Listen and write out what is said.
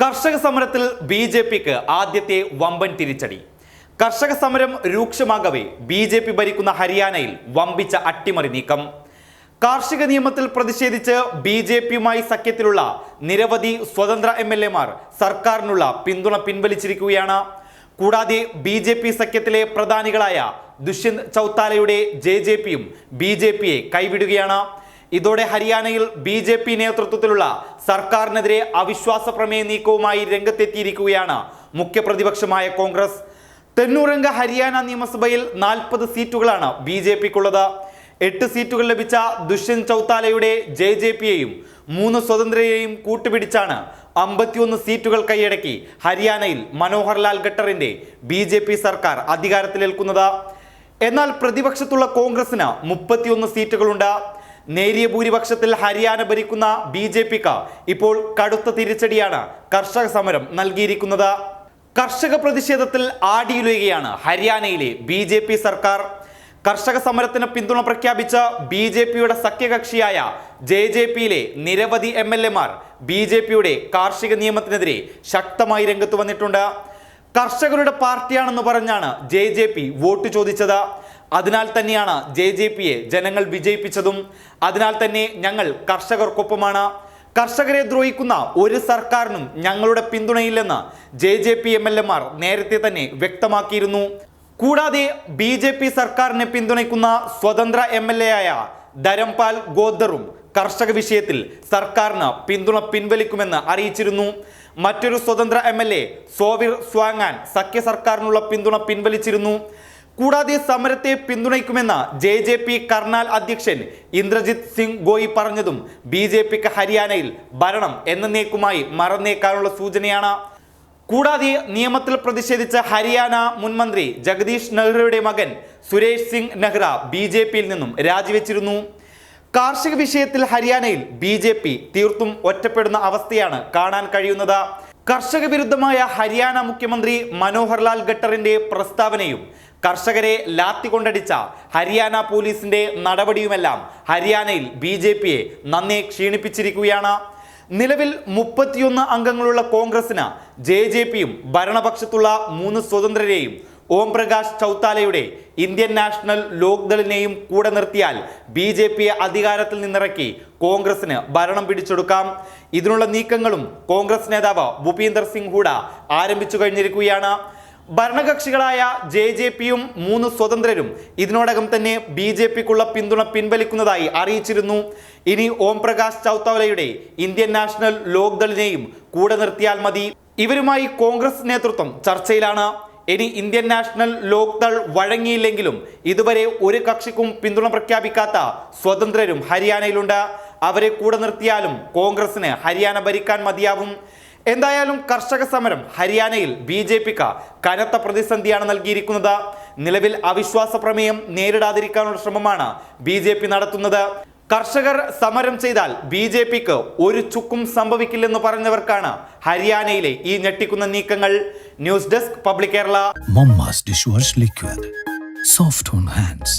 കർഷക സമരത്തിൽ B J പിക്ക് ആദ്യത്തെ വമ്പൻ തിരിച്ചടി. കർഷക സമരം രൂക്ഷമാകവേ ബി ജെ പി ഭരിക്കുന്ന ഹരിയാനയിൽ വമ്പിച്ച അട്ടിമറി നീക്കം. കാർഷിക നിയമത്തിൽ പ്രതിഷേധിച്ച് ബി ജെ പിയുമായി സഖ്യത്തിലുള്ള നിരവധി സ്വതന്ത്ര എം എൽ എമാർ സർക്കാരിനുള്ള പിന്തുണ പിൻവലിച്ചിരിക്കുകയാണ്. കൂടാതെ ബി ജെ പി സഖ്യത്തിലെ പ്രധാനികളായ ദുഷ്യന്ത് ചൗത്താലയുടെ ജെ ജെ പിയും ബി ജെ പിയെ കൈവിടുകയാണ്. ഇതോടെ ഹരിയാനയിൽ ബി ജെ പി നേതൃത്വത്തിലുള്ള സർക്കാരിനെതിരെ അവിശ്വാസ പ്രമേയ നീക്കവുമായി രംഗത്തെത്തിയിരിക്കുകയാണ് മുഖ്യപ്രതിപക്ഷമായ കോൺഗ്രസ്. തെന്നൂറംഗ ഹരിയാന നിയമസഭയിൽ നാൽപ്പത് സീറ്റുകളാണ് ബി ജെ പിക്കുള്ളത്. എട്ട് സീറ്റുകൾ ലഭിച്ച ദുഷ്യന്ത് ചൗത്താലയുടെ ജെ ജെ പിയെയും മൂന്ന് സ്വതന്ത്രരെയും കൂട്ടുപിടിച്ചാണ് അമ്പത്തിയൊന്ന് സീറ്റുകൾ കൈയടക്കി ഹരിയാനയിൽ മനോഹർലാൽ ഖട്ടറിന്റെ ബി ജെ പി സർക്കാർ അധികാരത്തിലേൽക്കുന്നത്. എന്നാൽ പ്രതിപക്ഷത്തുള്ള കോൺഗ്രസിന് മുപ്പത്തിയൊന്ന് സീറ്റുകളുണ്ട്. നേരിയ ഭൂരിപക്ഷത്തിൽ ഹരിയാന ഭരിക്കുന്ന ബി ജെ പിക്ക് ഇപ്പോൾ കടുത്ത തിരിച്ചടിയാണ് കർഷക സമരം നൽകിയിരിക്കുന്നത്. കർഷക പ്രതിഷേധത്തിൽ ആടിയിലുകയാണ് ഹരിയാനയിലെ ബി ജെ പി സർക്കാർ. കർഷക സമരത്തിന് പിന്തുണ പ്രഖ്യാപിച്ച ബി ജെ പിയുടെ സഖ്യകക്ഷിയായ ജെ ജെ പിയിലെ നിരവധി എം എൽ എമാർ ബി ജെ പിയുടെ കാർഷിക നിയമത്തിനെതിരെ ശക്തമായി രംഗത്ത് വന്നിട്ടുണ്ട്. കർഷകരുടെ പാർട്ടിയാണെന്ന് പറഞ്ഞാണ് ജെ ജെ പി വോട്ട് ചോദിച്ചത്. അതിനാൽ തന്നെയാണ് ജെ ജെ പിയെ ജനങ്ങൾ വിജയിപ്പിച്ചതും. അതിനാൽ തന്നെ ഞങ്ങൾ കർഷകർക്കൊപ്പമാണ്. കർഷകരെ ദ്രോഹിക്കുന്ന ഒരു സർക്കാരിനും ഞങ്ങളുടെ പിന്തുണയില്ലെന്ന് J J P M L A Mar നേരത്തെ തന്നെ വ്യക്തമാക്കിയിരുന്നു. കൂടാതെ ബി ജെ പി സർക്കാരിനെ പിന്തുണയ്ക്കുന്ന സ്വതന്ത്ര എം എൽ എ ആയ ധരംപാൽ ഗോദറും കർഷക വിഷയത്തിൽ സർക്കാരിന് പിന്തുണ പിൻവലിക്കുമെന്ന് അറിയിച്ചിരുന്നു. മറ്റൊരു സ്വതന്ത്ര M L A Sombir Sangwan സഖ്യ സർക്കാരിനുള്ള പിന്തുണ പിൻവലിച്ചിരുന്നു. കൂടാതെ സമരത്തെ പിന്തുണയ്ക്കുമെന്ന ജെ ജെ പി കർണാൽ അധ്യക്ഷൻ ഇന്ദ്രജിത് സിംഗ് ഗോയി പറഞ്ഞതും ബി ജെ പിക്ക് ഹരിയാനയിൽ ഭരണം എന്നേക്കുമായി മറന്നേക്കാനുള്ള സൂചനയാണ്. കൂടാതെ നിയമത്തിൽ പ്രതിഷേധിച്ച ഹരിയാന മുൻമന്ത്രി ജഗദീഷ് നെഹ്റയുടെ മകൻ സുരേഷ് സിംഗ് നെഹ്റ ബി ജെ പിയിൽ നിന്നും രാജിവെച്ചിരുന്നു. കാർഷിക വിഷയത്തിൽ ഹരിയാനയിൽ ബി ജെ പി തീർത്തും ഒറ്റപ്പെടുന്ന അവസ്ഥയാണ് കാണാൻ കഴിയുന്നത്. കർഷക വിരുദ്ധമായ ഹരിയാന മുഖ്യമന്ത്രി മനോഹർ ലാൽ ഖട്ടറിന്റെ പ്രസ്താവനയും കർഷകരെ ലാത്തി കൊണ്ടടിച്ച ഹരിയാന പോലീസിന്റെ നടപടിയുമെല്ലാം ഹരിയാനയിൽ ബി ജെ പിയെ നന്നെ ക്ഷീണിപ്പിച്ചിരിക്കുകയാണ്. നിലവിൽ മുപ്പത്തിയൊന്ന് അംഗങ്ങളുള്ള കോൺഗ്രസിന് ജെ ജെ പിയും ഭരണപക്ഷത്തുള്ള മൂന്ന് സ്വതന്ത്രരെയും ഓം പ്രകാശ് ചൗത്താലയുടെ ഇന്ത്യൻ നാഷണൽ ലോക്ദളിനെയും കൂടെ നിർത്തിയാൽ ബി ജെ പിയെ അധികാരത്തിൽ നിന്നിറക്കി കോൺഗ്രസിന് ഭരണം പിടിച്ചെടുക്കാം. ഇതിനുള്ള നീക്കങ്ങളും കോൺഗ്രസ് നേതാവ് ഭൂപീന്ദർ സിംഗ് ഹൂഡ ആരംഭിച്ചു കഴിഞ്ഞിരിക്കുകയാണ്. ഭരണകക്ഷികളായ ജെ ജെ പിയും മൂന്ന് സ്വതന്ത്രരും ഇതിനോടകം തന്നെ ബി ജെ പിക്കുള്ള പിന്തുണ പിൻവലിക്കുന്നതായി അറിയിച്ചിരുന്നു. ഇനി ഓം പ്രകാശ് ചൗത്താലയുടെ ഇന്ത്യൻ നാഷണൽ ലോക്ദളിനെയും കൂടെ നിർത്തിയാൽ മതി. ഇവരുമായി കോൺഗ്രസ് നേതൃത്വം ചർച്ചയിലാണ്. ഇനി ഇന്ത്യൻ നാഷണൽ ലോക്ദൾ വഴങ്ങിയില്ലെങ്കിലും ഇതുവരെ ഒരു കക്ഷിക്കും പിന്തുണ പ്രഖ്യാപിക്കാത്ത സ്വതന്ത്രരും ഹരിയാനയിലുണ്ട്. അവരെ കൂടെ നിർത്തിയാലും കോൺഗ്രസിന് ഹരിയാന ഭരിക്കാൻ മതിയാവും. എന്തായാലും കർഷക സമരം ഹരിയാനയിൽ ബി ജെ പിക്ക് കനത്ത പ്രതിസന്ധിയാണ് നൽകിയിരിക്കുന്നത്. നിലവിൽ അവിശ്വാസ പ്രമേയം നേരിടാതിരിക്കാനുള്ള ശ്രമമാണ് ബി നടത്തുന്നത്. കർഷകർ സമരം ചെയ്താൽ ബി ജെ പിക്ക് ഒരു ചുക്കും സംഭവിക്കില്ലെന്ന് പറഞ്ഞവർക്കാണ് ഹരിയാനയിലെ ഈ ഞെട്ടിക്കുന്ന നീക്കങ്ങൾ. News desk public Kerala. Liquid soft on hands.